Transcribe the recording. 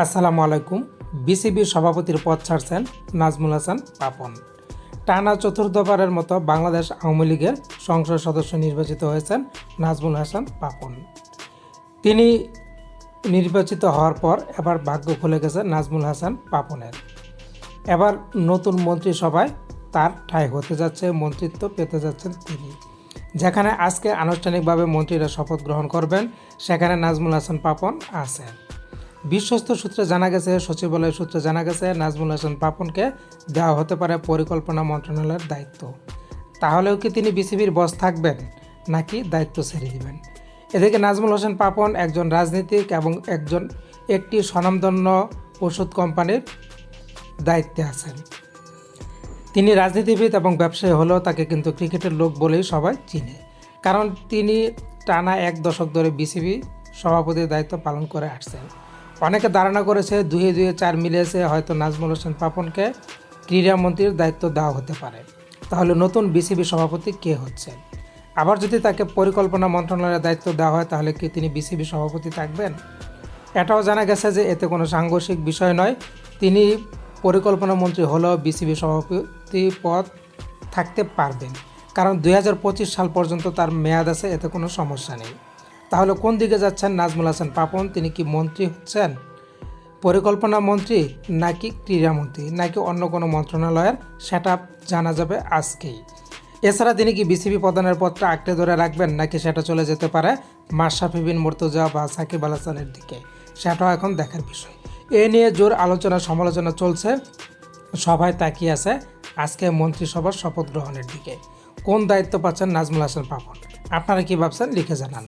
আসসালামু আলাইকুম। বিসিবির সভাপতির পদ ছাড়ছেন নাজমুল হাসান পাপন। টানা চতুর্থবারের মতো বাংলাদেশ আওয়ামী লীগের সংসদ সদস্য নির্বাচিত হয়েছেন নাজমুল হাসান পাপন। তিনি নির্বাচিত হওয়ার পর এবার ভাগ্য খুলে গেছে নাজমুল হাসান পাপনের। এবার নতুন মন্ত্রিসভায় তার ঠাঁই হতে যাচ্ছে, মন্ত্রিত্ব পেতে যাচ্ছেন তিনি। যেখানে আজকে আনুষ্ঠানিকভাবে মন্ত্রীরা শপথ গ্রহণ করবেন, সেখানে নাজমুল হাসান পাপন আছেন। বিশ্বস্ত সূত্রে জানা গেছে, সচিবালয় সূত্রে জানা গেছে, নাজমুল হাসান পাপনকে দেওয়া হতে পারে পরিকল্পনা মন্ত্রণালয়ের দায়িত্ব। তাহলেও কি তিনি বিসিবির বস থাকবেন, নাকি দায়িত্ব ছেড়ে দিবেন? এদিকে নাজমুল হোসেন পাপন একজন রাজনীতিক এবং একজন একটি স্বনামধন্য ওষুধ কোম্পানির দায়িত্বে আছেন। তিনি রাজনীতিবিদ এবং ব্যবসায়ী হলেও তাকে কিন্তু ক্রিকেটের লোক বলেই সবাই চিনে। কারণ তিনি টানা এক দশক ধরে বিসিবি সভাপতির দায়িত্ব পালন করে আসছেন। অনেকে ধারণা করেছে দুয়ে দুয়ে চার মিলিয়েছে হয়তো নাজমুল হোসেন পাপনকে ক্রীড়ামন্ত্রীর দায়িত্ব দেওয়া হতে পারে। তাহলে নতুন বিসিবি সভাপতি কে হচ্ছেন? আবার যদি তাকে পরিকল্পনা মন্ত্রণালয়ের দায়িত্ব দেওয়া হয়, তাহলে কি তিনি বিসিবি সভাপতি থাকবেন? এটাও জানা গেছে যে এতে কোনো সাংঘর্ষিক বিষয় নয়। তিনি পরিকল্পনা মন্ত্রী হলেও বিসিবি সভাপতি পদ থাকতে পারবেন। কারণ দু হাজার পঁচিশ সাল পর্যন্ত তার মেয়াদ আছে, এতে কোনো সমস্যা নেই। তাহলে কোন দিকে যাচ্ছেন? নাজমুল হাসান পাপন, তিনি কি মন্ত্রী হচ্ছেন? পরিকল্পনা মন্ত্রী নাকি ক্রীড়ামন্ত্রী? নাকি অন্য কোনো মন্ত্রণালয়ের সেটা জানা যাবে আজকেই? এছাড়া তিনি কি বিসিবি প্রধানের পদটা আঁকড়ে ধরে রাখবেন, নাকি সেটা চলে যেতে পারে মাশরাফি বিন মুর্তজা বা সাকিব আল হাসানের দিকে? সেটাও এখন দেখার বিষয়। এ নিয়ে জোর আলোচনা সমালোচনা চলছে সবাই তাকিয়ে আছে আজকে মন্ত্রিসভার শপথ গ্রহণের দিকে। কোন দায়িত্ব পাচ্ছেন নাজমুল হাসান পাপন? আপনারা কি ভাবছেন? লিখে জানান।